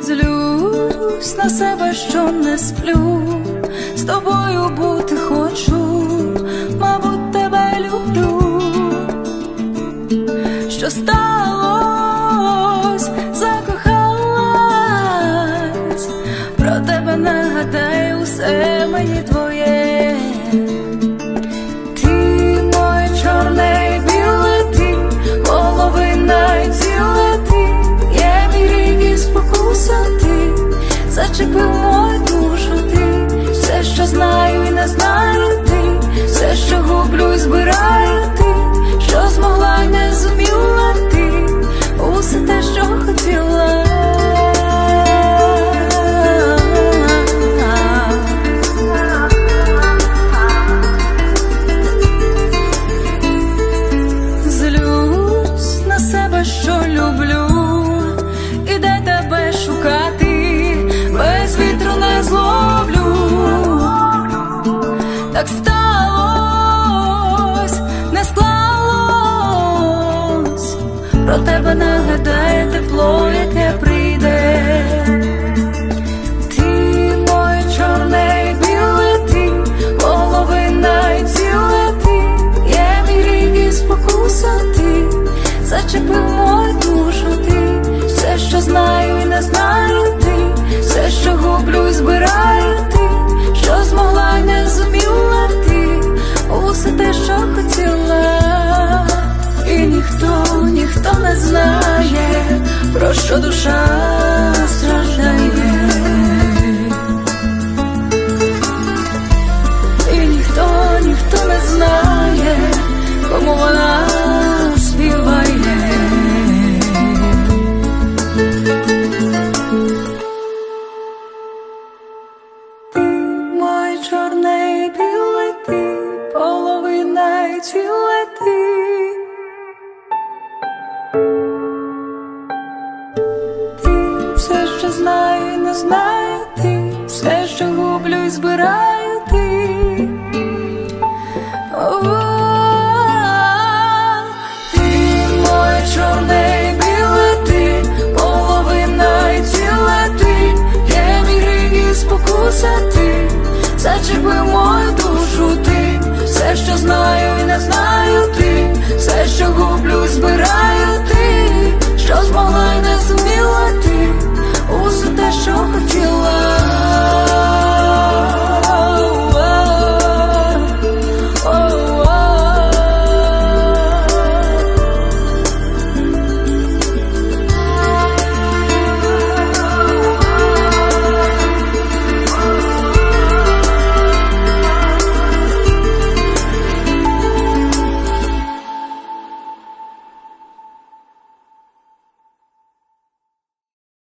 Злюсь на себе, що не сплю, з тобою бути хочу, мабуть, тебе люблю, що сталося закохалась, про тебе нагадаю, усе мені твоє. Не знаю ти, все, що гублю і збираю ти, що змогла й не зуміла ти, усе те, що хотіла. Злюсь на себе, що люблю, і де тебе шукати, про тебе нагадає тепло, яке прийде. Ти моє чорне і біле ти, половина і ціле ти, є мій рік і спокуса ти, зачепив мою душу ти, все, що знаю і не знаю ти, все, що гублю і збираю ніхто не знає, про що душа страждає. І ніхто, ніхто не знає, кому вона співає. Ти моє чорне і ти, половина і ціле. Ти що знаю не знаю ти, все, що гублю і збираю ти. О, Ти моє чорне і біле ти, і ціле ти, є мій гріх ти, мою душу ти, все, що знаю і не знаю